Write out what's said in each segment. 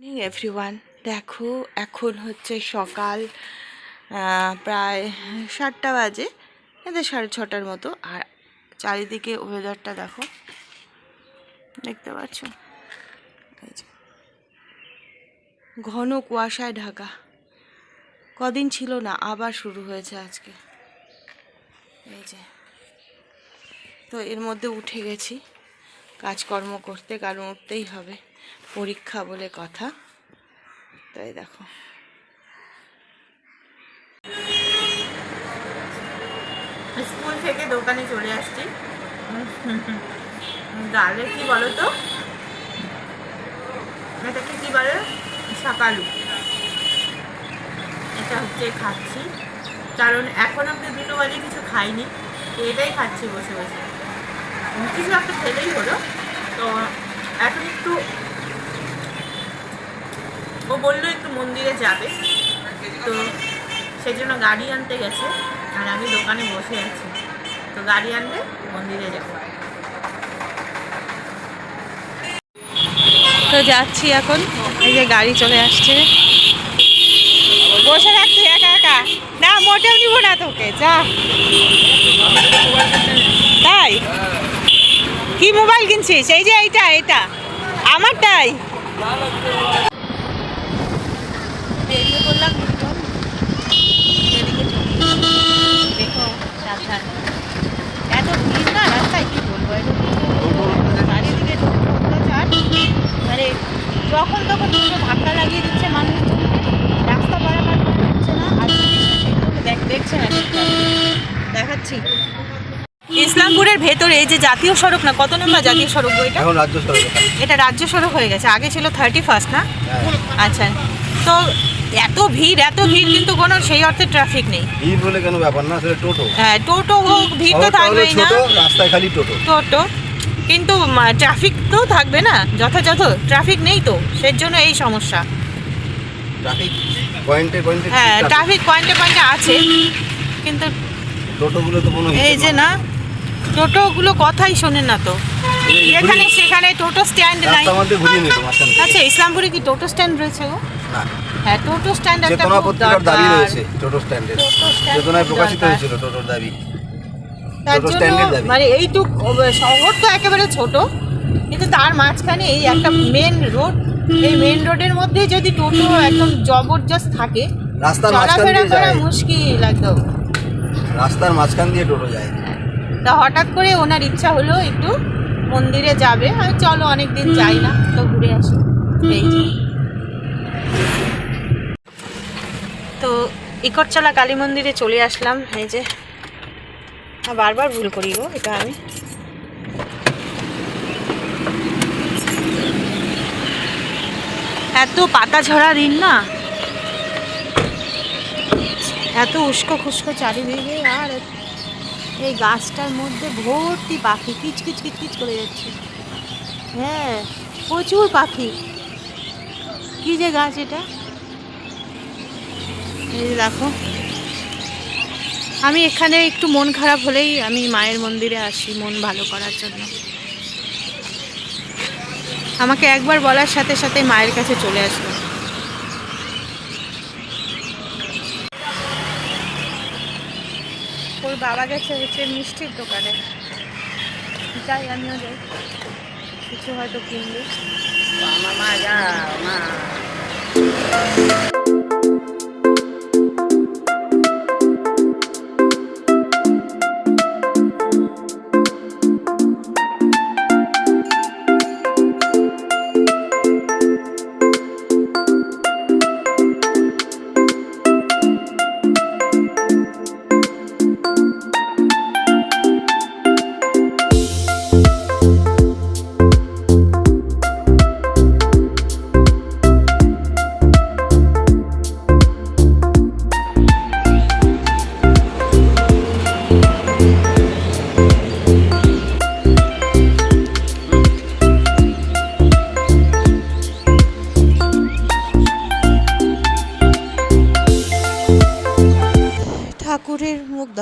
Morning everyone দেখো, এখন হচ্ছে সকাল প্রায় সাতটা বাজে, এদের সাড়ে ছটার মতো। আর চারিদিকে ওয়েদারটা দেখো, দেখতে পাচ্ছ? ঘন কুয়াশায় ঢাকা। কদিন ছিল না, আবার শুরু হয়েছে আজকে। এই যে। তো এর মধ্যে উঠে গেছি। কাজকর্ম করতে কারণ উঠতেই হবে। পরীক্ষা বলে কথা। তাই দেখো। স্কুল থেকে দোকানে চলে আসছি। ডালে কি বলো তো এটাকে কি বলে? সকালু এটা হচ্ছে খাচ্ছি। কারণ এখন অব্দি দুটো বাজে কিছু খাইনি, তো এটাই খাচ্ছি বসে বসে। কিছু একটা খেলেই হলো। তো এখন একটু ও বলল একটু মন্দিরে যাবে। তো সেই জন্য গাড়ি আনতে গেছে, আর আমি দোকানে বসে আছি। তো গাড়ি আনলে মন্দিরে যাব। তো যাচ্ছি এখন, এই যে গাড়ি চলে আসছে। বসে থাকতে একা একা। না, মোটেও নিব না তোকে, যা। তাই? কি মোবাইল কিনছিস? এই যে এইটা এটা আমারটাই বেরিয়ে পড়লাম একদম। এদিকে চলে। দেখো সাবধান এত ভিড় না রাস্তায় কি বলব? এত চারিদিকে মানে যখন তখন ধাক্কা লাগিয়ে দিচ্ছে মানুষ। রাস্তা পারাপার হচ্ছে না আর দেখ দেখছে না দেখাচ্ছি। ইসলামপুরের ভেতরে যে জাতীয় সড়ক না কত নম্বর জাতীয় সড়ক এটা? রাজ্য সরকার এটা। রাজ্য সড়ক হয়ে গেছে আগে ছিল থার্টি ফার্স্ট না আচ্ছা। তো এত ভিড় এত ভিড় কিন্তু কোনো সেই অর্থে ট্রাফিক নেই। ভিড় বলে কেন ব্যাপার না আসলে টোটো। হ্যাঁ টোটো হোক ভিড় তো থাকবেই না। রাস্তায় খালি টোটো। টোটো কিন্তু ট্রাফিক তো থাকবে না যথাযথ। ট্রাফিক নেই তো সেই জন্য এই সমস্যা। ট্রাফিক পয়েন্টে পয়েন্টে হ্যাঁ ট্রাফিক পয়েন্টে পয়েন্টে আছে কিন্তু টোটোগুলো তো কোনো এই যে না। টোটোগুলো কথাই শোনেন না তো। এখানে সেখানে টোটো স্ট্যান্ড নাই। আচ্ছা ইসলামপুরে কি টোটো স্ট্যান্ড রয়েছে গো? না। হ্যাঁ টোটো স্ট্যান্ড একটা চেতনা খুব পত্রিকার দাবি রয়েছে টোটো স্ট্যান্ডের টোটো চেতনায় প্রকাশিত হয়েছিল টোটোর দাবি। তার জন্য। মানে এইটুক শহর তো একেবারে ছোট কিন্তু তার মাঝখানে এই একটা মেন রোড এই মেন রোডের মধ্যে যদি টোটো একদম জবরদস্ত থাকে রাস্তার মাঝখান চলাফেরা দিয়ে করা যায়। মুশকিল একদম। রাস্তার মাঝখান দিয়ে টোটো যায়। তা হঠাৎ করে ওনার ইচ্ছা হলো একটু মন্দিরে যাবে আমি চলো অনেক দিন যাই না তো ঘুরে আসি। এই তো ইকটচালা কালী মন্দিরে চলে আসলাম। এই যে বারবার ভুল করি গো, এটা আমি। এত পাতা ঝরা দিন না। এত উস্কো খুস্কো চারিদিকে, আর এই গাছটার মধ্যে ভর্তি পাখি, কিচ কিচ কিচ কিচ করে যাচ্ছে। হ্যাঁ প্রচুর পাখি। কি যে গাছ এটা? এই যে দেখো। আমি এখানে একটু মন খারাপ হলেই আমি মায়ের মন্দিরে আসি, মন ভালো করার জন্য। আমাকে একবার বলার সাথে সাথে মায়ের কাছে চলে আসব। ওর বাবা গেছে হচ্ছে মিষ্টির দোকানে। যাই, আমিও যাই। কিছু হয়তো কিনবে। মা, যাও, মা।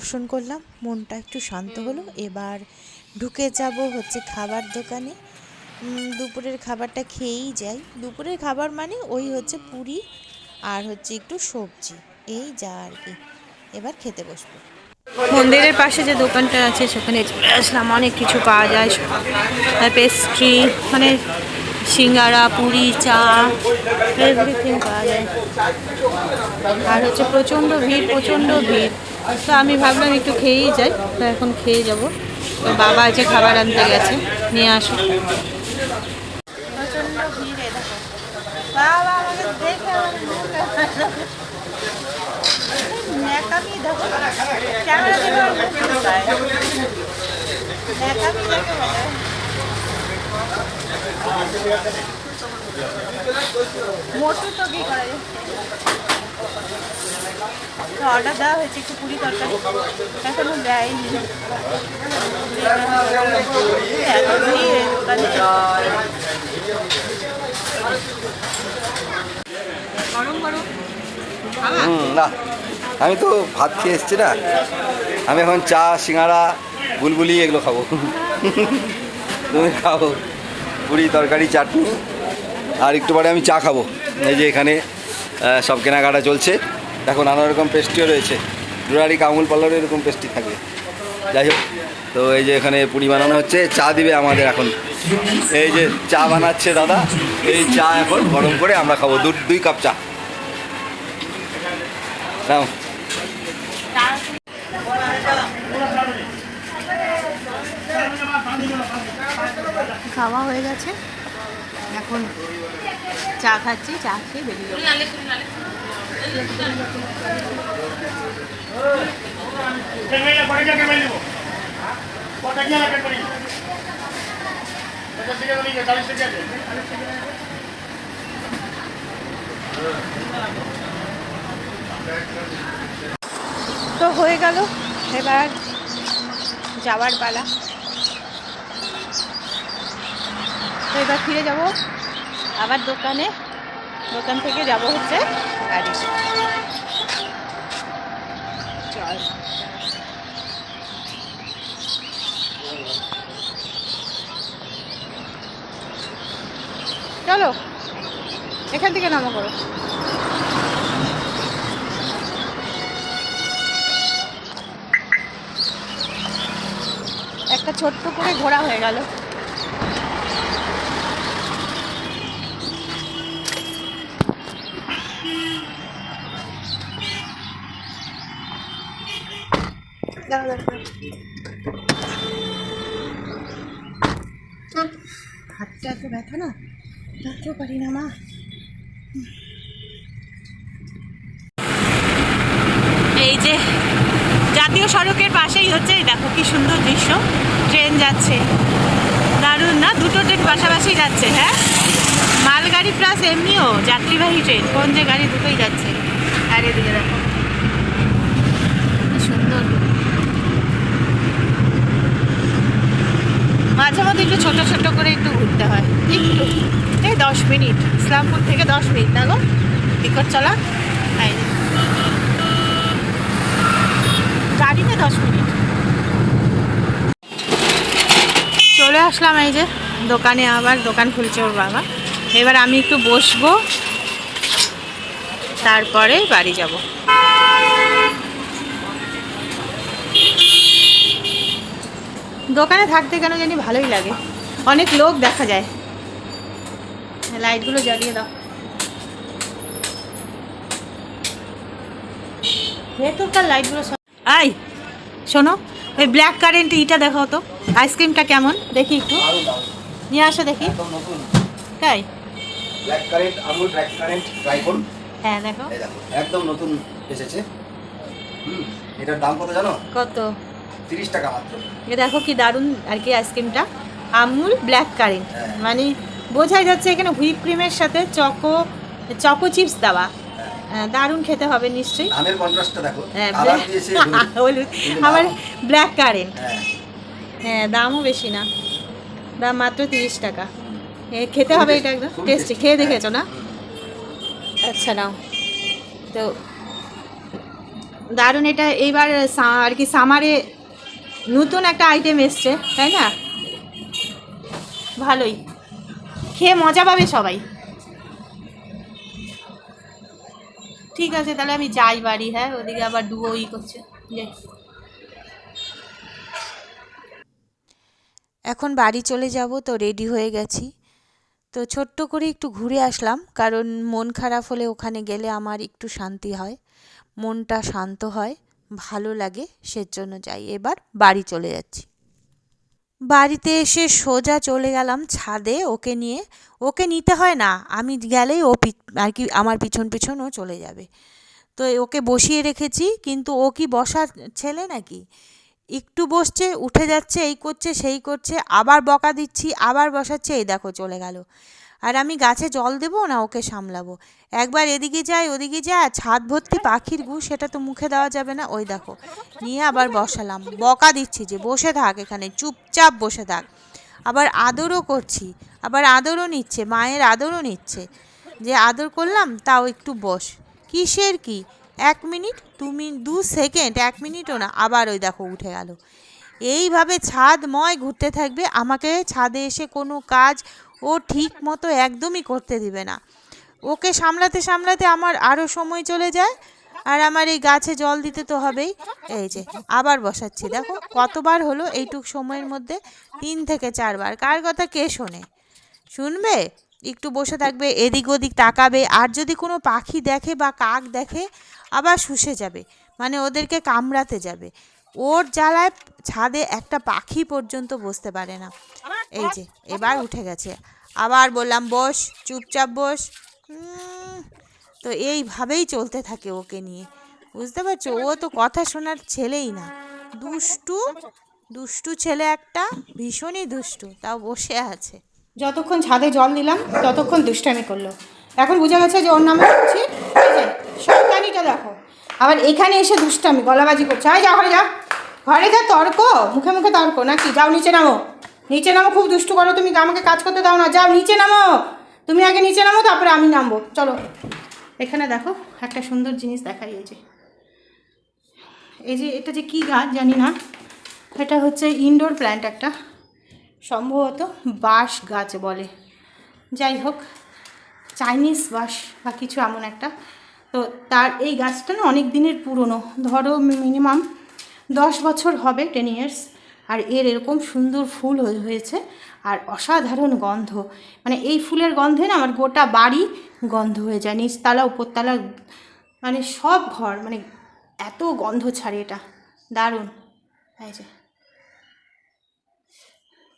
দর্শন করলাম মনটা একটু শান্ত হলো। এবার ঢুকে যাব হচ্ছে খাবার দোকানে। দুপুরের খাবারটা খেয়েই যাই। দুপুরের খাবার মানে ওই হচ্ছে পুরি আর হচ্ছে একটু সবজি। এই যা আর কি। এবার খেতে বসবো। মন্দিরের পাশে যে দোকানটা আছে সেখানে চলে আসলাম। অনেক কিছু পাওয়া যায়। পেস্ট্রি মানে সিঙ্গারা পুরি চা এভরিথিং পাওয়া যায়। আর হচ্ছে প্রচণ্ড ভিড় প্রচণ্ড ভিড়। তো আমি ভাবলাম একটু খেয়েই যাই, তো এখন খেয়ে যাব। তো বাবা আছে খাবার আনতে গেছে, নিয়ে আসো। মোটু তো কি করে অর্ডার দেওয়া হয়েছে একটু পুরি তরকারি। এখনও দেয়নি। না আমি তো ভাত খেয়ে এসছি না। আমি এখন চা সিঙ্গাড়া বুলবুলি এগুলো খাব। তুমি খাব পুরি তরকারি চাটনি আর একটু পরে আমি চা খাব। এই যে এখানে সব কেনাকাটা চলছে। এখন নানা রকম পেস্ট্রিও রয়েছে। দুরারি, কামুল পার্লারে এরকম পেস্ট্রি থাকে যাই হোক, তো এই যে এখানে পুরি বানানো হচ্ছে, চা দিবে আমাদের এখন। এই যে চা বানাচ্ছে দাদা, এই চা এখন গরম করে আমরা খাব। দু, দুই কাপ চা। খাওয়া হয়ে গেছে। এখন চা খাচ্ছি চা খেয়ে বেরিয়ে যাব। তো হয়ে গেল এবার যাওয়ার পালা। তো এবার ফিরে যাব আবার দোকানে, দোকান থেকে যাব হচ্ছে বাড়ি চল। চলো, এখান থেকে নামা করো। একটা ছোট্ট করে ঘোরা হয়ে গেল। এই যে, জাতীয় সড়কের পাশেই হচ্ছে দেখো কি সুন্দর দৃশ্য। ট্রেন যাচ্ছে। দারুণ না? দুটো ট্রেন পাশাপাশি যাচ্ছে হ্যাঁ? মালগাড়ি প্লাস এমনিও যাত্রীবাহী ট্রেন। কোন যে গাড়ি, দুটোই যাচ্ছে। আর এদিকে দেখো কি সুন্দর মাঝে মধ্যে একটু ছোটো ছোটো করে একটু ঘুরতে হয়। একটু। এই দশ মিনিট। ইসলামপুর থেকে দশ মিনিট না গো? টিকট চলা? হ্যাঁ। গাড়িতে দশ মিনিট। চলে আসলাম এই যে, দোকানে আবার দোকান খুলছে ওর বাবা। এবার আমি একটু বসবো, তারপরে বাড়ি যাব। দোকানে থাকতে কেন জানি ভালোই লাগে। অনেক লোক দেখা যায়। লাইটগুলো জ্বালিয়ে দাও। ভেতরকার লাইটগুলো আই শোনো ওই ব্ল্যাক কারেন্ট ইটা দেখাও তো। আইসক্রিমটা কেমন? দেখি একটু। নিয়ে আসো দেখি। নতুন। তাই? Black currant Amul black currant try করুন হ্যাঁ দেখো। দেখো একদম নতুন এসেছে। হুম এটার দাম কত জানো? কত? তিরিশ টাকা মাত্র। দেখো কি দারুণ আর কি আইসক্রিমটা। Amul black currant. হ্যাঁ। মানে বোঝাই যাচ্ছে এখানে হুইপ ক্রিমের সাথে চকো চকো চিপস দেওয়া। আহ, দারুণ খেতে হবে নিশ্চয়ই। নামের কন্ট্রাস্টটা দেখো। হ্যাঁ, হলুদ। আবার ব্ল্যাক কারেন্ট। হ্যাঁ। হ্যাঁ দামও বেশি না। দাম মাত্র তিরিশ টাকা। খেতে হবে এটা একদম টেস্টি খেয়ে দেখেছ না? আচ্ছা নাও। তো দারুণ এটা। এইবার আর কি সামারে নতুন একটা আইটেম এসছে, তাই না? ভালোই। খেয়ে মজা পাবে সবাই। ঠিক আছে, তাহলে আমি যাই বাড়ি হ্যাঁ? ওদিকে আবার ডুবো ই করছে। এখন বাড়ি চলে যাব, তো রেডি হয়ে গেছি। তো ছোট্ট করে একটু ঘুরে আসলাম, কারণ মন খারাপ হলে ওখানে গেলে আমার একটু শান্তি হয়, মনটা শান্ত হয়। ভালো লাগে সেজন্য যাই। এবার বাড়ি চলে যাচ্ছি। বাড়িতে এসে সোজা চলে গেলাম ছাদে ওকে নিয়ে। ওকে নিতে হয় না, আমি গেলেই ও আর কি আমার পিছন পিছন ও চলে যাবে। তো ওকে বসিয়ে রেখেছি, কিন্তু ও কি বসার ছেলে নাকি? একটু বসছে, উঠে যাচ্ছে, এই করছে, সেই করছে, আবার বকা দিচ্ছি, আবার বসাচ্ছে, এই দেখো চলে গেল। আর আমি গাছে জল দেবো না ওকে সামলাবো। একবার এদিকে যাই ওদিকে আর ছাদ ভর্তি পাখির গু, সেটা তো মুখে দেওয়া যাবে না। ওই দেখো, নিয়ে আবার বসালাম। বকা দিচ্ছি যে, বসে থাক এখানে, চুপচাপ বসে থাক। আবার আদরও করছি, আবার আদরও নিচ্ছে, মায়ের আদরও নিচ্ছে। যে আদর করলাম, তাও একটু বস। কিসের কি? এক মিনিট, দু মিনিট দু সেকেন্ড, এক মিনিটও না, আবার ওই দেখো উঠে গেল। এইভাবে ছাদময় ঘুরতে থাকবে। আমাকে ছাদে এসে কোনো কাজ ও ঠিক মতো একদমই করতে দিবে না। ওকে সামলাতে সামলাতে আমার আরও সময় চলে যায়, আর আমার এই গাছে জল দিতে তো হবেই। এই যে, আবার বসাচ্ছি। দেখো কতবার হলো এইটুক সময়ের মধ্যে, তিন থেকে চারবার। কার কথা কে শোনে? শুনবে? একটু বসে থাকবে, এদিক ওদিক তাকাবে, আর যদি কোনো পাখি দেখে বা কাক দেখে, আবার শুষে যাবে। মানে ওদেরকে কামড়াতে যাবে। ওর জ্বালায় ছাদে একটা পাখি পর্যন্ত বসতে পারে না। এই যে এবার উঠে গেছে। আবার বললাম বস চুপচাপ বস। তো এইভাবেই চলতে থাকে ওকে নিয়ে। বুঝতে পারছ? ও তো কথা শোনার ছেলেই না। দুষ্টু দুষ্টু ছেলে একটা ভীষণই দুষ্টু তাও বসে আছে। যতক্ষণ ছাদে জল দিলাম ততক্ষণ দুষ্টামি করল। এখন বোঝা গেছে যে ওর নামে যে শয়তানিটা দেখো। আবার এখানে এসে দুষ্টামি, গলাবাজি করছে। আয় যা, ঘরে যা। ঘরে যা, তর্ক। মুখে মুখে তর্ক, নাকি? যাও, নিচে নামো। নিচে নামো, খুব দুষ্টু করো তুমি, আমাকে কাজ করতে দাও না। যাও, নিচে নামো। তুমি আগে নিচে নামো, তারপরে আমি নামবো। চলো। এখানে দেখো, একটা সুন্দর জিনিস দেখাই এই যে। এই যে, এটা যে কী গাছ জানি না। এটা হচ্ছে ইনডোর প্ল্যান্ট একটা। সম্ভবত বাঁশ গাছ বলে। যাই হোক চাইনিজ বাঁশ বা কিছু এমন একটা। তো তার এই গাছটা না অনেক দিনের পুরনো। ধরো মিনিমাম দশ বছর হবে টেন ইয়ার্স আর এর এরকম সুন্দর ফুল হয়েছে। আর অসাধারণ গন্ধ। মানে এই ফুলের গন্ধে না আমার গোটা বাড়ি গন্ধ হয়ে যায়। নিচতলা, উপরতলা মানে সব ঘর মানে এত গন্ধ ছাড়ে এটা। দারুণ। এই যে।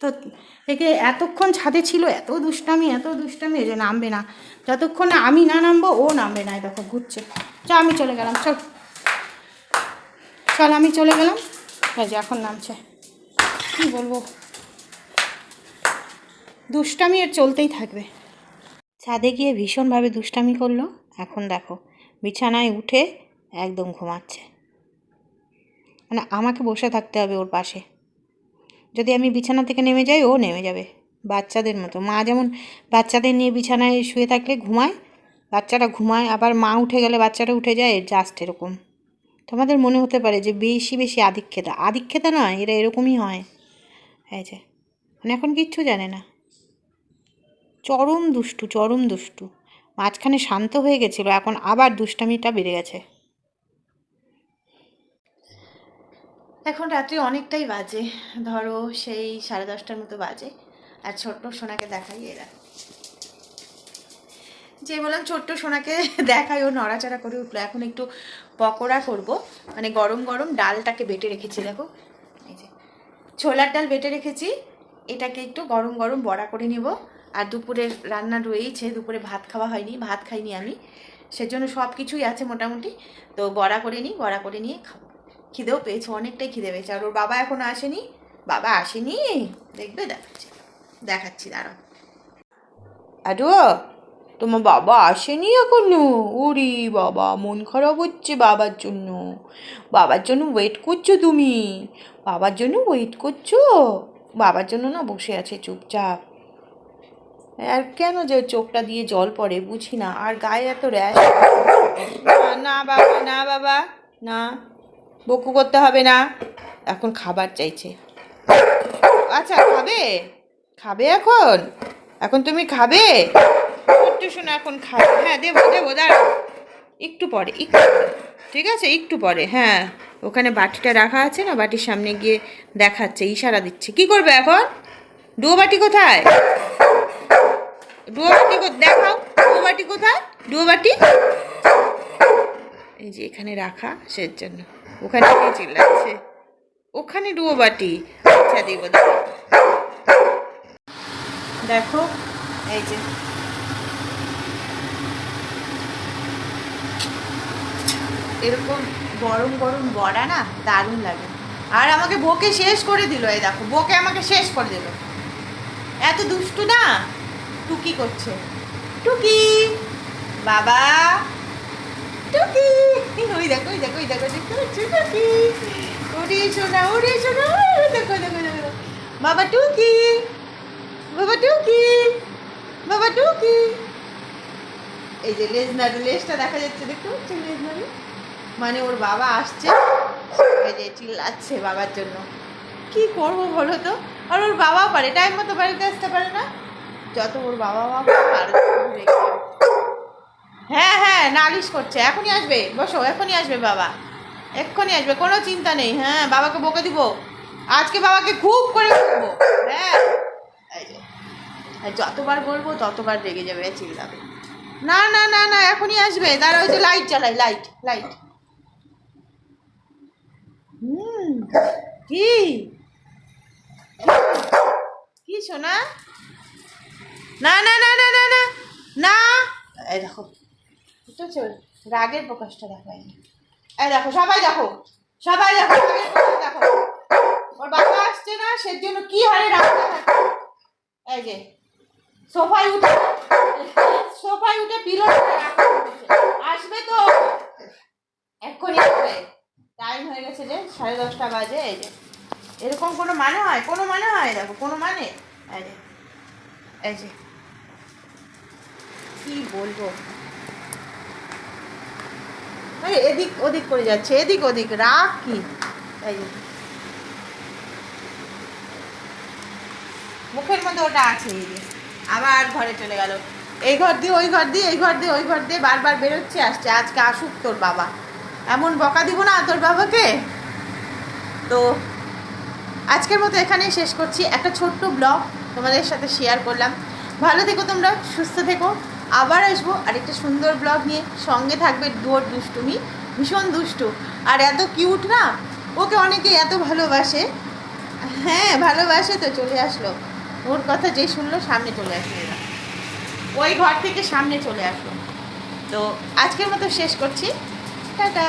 তো একে এতক্ষণ ছাদে ছিল, এত দুষ্টামি এত দুষ্টামি যে নামবে না। যতক্ষণ না আমি না নামবো, ও নামবে না দেখো ঘুরছে। চল, আমি চলে গেলাম, চল। চল, আমি চলে গেলাম। এই যে এখন নামছে। কি বলব? দুষ্টামি আর চলতেই থাকবে। ছাদে গিয়ে ভীষণভাবে দুষ্টামি করল। এখন দেখো, বিছানায় উঠে একদম ঘুমাচ্ছে। মানে আমাকে বসে থাকতে হবে ওর পাশে। যদি আমি বিছানা থেকে নেমে যাই, ও নেমে যাবে। বাচ্চাদের মতো। মা যেমন বাচ্চাদের নিয়ে বিছানায় শুয়ে থাকলে ঘুমায় বাচ্চাটা ঘুমায়, আবার মা উঠে গেলে বাচ্চাটা উঠে যায় জাস্ট এরকম। তোমাদের মনে হতে পারে যে বেশি বেশি আধিক্যতা আধিক্যতা নয় এরা এরকমই হয়। এই যে মানে এখন কিচ্ছু জানে না। চরম দুষ্টু চরম দুষ্টু। মাঝখানে শান্ত হয়ে গেছিল, এখন আবার দুষ্টামিটা বেড়ে গেছে। এখন রাত্রি অনেকটাই বাজে। ধরো সেই সাড়ে দশটার মতো বাজে। আর ছোট্ট সোনাকে দেখাই এরা। যে বললাম ছোট্ট সোনাকে দেখাই, ও নড়াচড়া করে উঠল। এখন একটু পকোড়া করব। মানে গরম গরম ডালটাকে বেটে রেখেছি, দেখো। এই যে ছোলার ডাল বেটে রেখেছি। এটাকে একটু গরম গরম বড়া করে নেব। আর দুপুরের রান্না রয়েইছে, দুপুরে ভাত খাওয়া হয়নি, ভাত খাইনি আমি। সেজন্য সব কিছুই আছে মোটামুটি। তো বড়া করে নিই, বড়া করে নিয়ে খাব। খিদেও পেয়েছে, অনেকটাই খিদে পেয়েছে। আর ওর বাবা এখনও আসেনি? বাবা আসেনি? দেখবে, দেখাচ্ছি। দেখাচ্ছি, দাঁড়াও। আডো তোমার বাবা আসেনি এখনও? ওরে বাবা, মন খারাপ হচ্ছে বাবার জন্য। বাবার জন্য ওয়েট করছ তুমি? বাবার জন্য ওয়েট করছ? বাবার জন্য না বসে আছে চুপচাপ। আর কেন যে চোখটা দিয়ে জল পড়ে, বুঝি না। আর গায়ে এত র্যাশ না বাবা না বাবা, না। বকু করতে হবে না। এখন খাবার চাইছে। আচ্ছা খাবে? খাবে এখন? এখন তুমি খাবে? একটু শোনো, এখন খাবে। হ্যাঁ দেবো দেবো, দাঁড়াও। একটু পরে, একটু। ঠিক আছে? একটু পরে হ্যাঁ। ওখানে বাটিটা রাখা আছে না? বাটির সামনে গিয়ে দেখাচ্ছে, ইশারা দিচ্ছে। কি করবে এখন? ডুয়ো বাটি কোথায়? ডুয়ো বাটি দেখাও, ডুয়ো বাটি কোথায়? ডুয়ো বাটি? এই যে এখানে রাখা সের জন্য। ওখানে চিল্লাচ্ছে। ওখানে ডুয়ো বাটি। আচ্ছা দেখো, এই যে। এরকম গরম গরম বড়া না দারুণ লাগে। আর আমাকে বকে শেষ করে দিল, এই দেখো বকে আমাকে শেষ করে দিল। এত দুষ্টু না? টুকি করছে। টুকি! বাবা! টুকি। ওই দেখো দেখো ওই দেখো টুকি দেখো দেখো দেখো বাবা টুকি বাবা টুকি বাবা টুকি। এই যে লেজ নাড়ু, লেজটা দেখা যাচ্ছে, দেখতে পাচ্ছেন লেজ নাড়ু? মানে ওর বাবা আসছে। এই যে চিল্লাচ্ছে বাবার জন্য। কি করব বলো তো? আর ওর বাবাও পারে টাইম মতো বাড়িতে আসতে পারে না। যত ওর বাবা মা যাবে। হ্যাঁ হ্যাঁ নালিশ করছে। এখনই আসবে, বসো, এখনই আসবে বাবা। এক্ষুনি আসবে, কোনো চিন্তা নেই। হ্যাঁ বাবাকে বকে দিব। আজকে বাবাকে খুব করে বকবো। হ্যাঁ। যতবার বলব, ততবার রেগে যাবে চিল্লাবে। না না না না, এখনই আসবে। দাঁড়া, ওই যে লাইট জ্বালাই লাইট লাইট হুম, কি? কি শোনা না না না না না না না। এই দেখো। রাগের প্রকাশটা দেখো এই দেখো, সবাই দেখো সবাই দেখো দেখো। ওর বাবা আসছে না সের জন্য কি হয় রাগ। এই যে, সোফায় উঠে সোফায় উঠে পিলো আসবে তো? এক্ষুনি আসবে। টাইম হয়ে গেছে যে, সাড়ে দশটা বাজে, এই যে। এরকম কোনো মানে হয়? কোনো মানে হয়? দেখো, কোনো মানে? এই যে এই যে। কি বলব? এই এদিক, ওদিক করে যাচ্ছে, এদিক, ওদিক, রাগ কি? মুখের মধ্যে ওটা আছে আবার ঘরে চলে গেল। এই ঘর দিয়ে, ওই ঘর দিয়ে, এই ঘর দিয়ে, ওই ঘর দিয়ে বারবার বেরোচ্ছে, আসছে, আজকে আসুক তোর বাবা। এমন বকা দিব না তোর বাবাকে? তো আজকের মতো এখানেই শেষ করছি। একটা ছোট্ট ব্লগ তোমাদের সাথে শেয়ার করলাম। ভালো থেকো তোমরা, সুস্থ থেকো। আবার আসব আরেকটা সুন্দর ব্লগ নিয়ে। সঙ্গে থাকবে ডুয়োর দুষ্টুমি, ভীষণ দুষ্টু। আর এত কিউট না, ওকে অনেকে এত ভালোবাসে। হ্যাঁ ভালোবাসে তো, চলে আসলো। ওর কথা যে শুনলো, সামনে চলে আসলো। ওই ঘর থেকে সামনে চলে আসলো। তো আজকের মতো শেষ করছি। টাটা!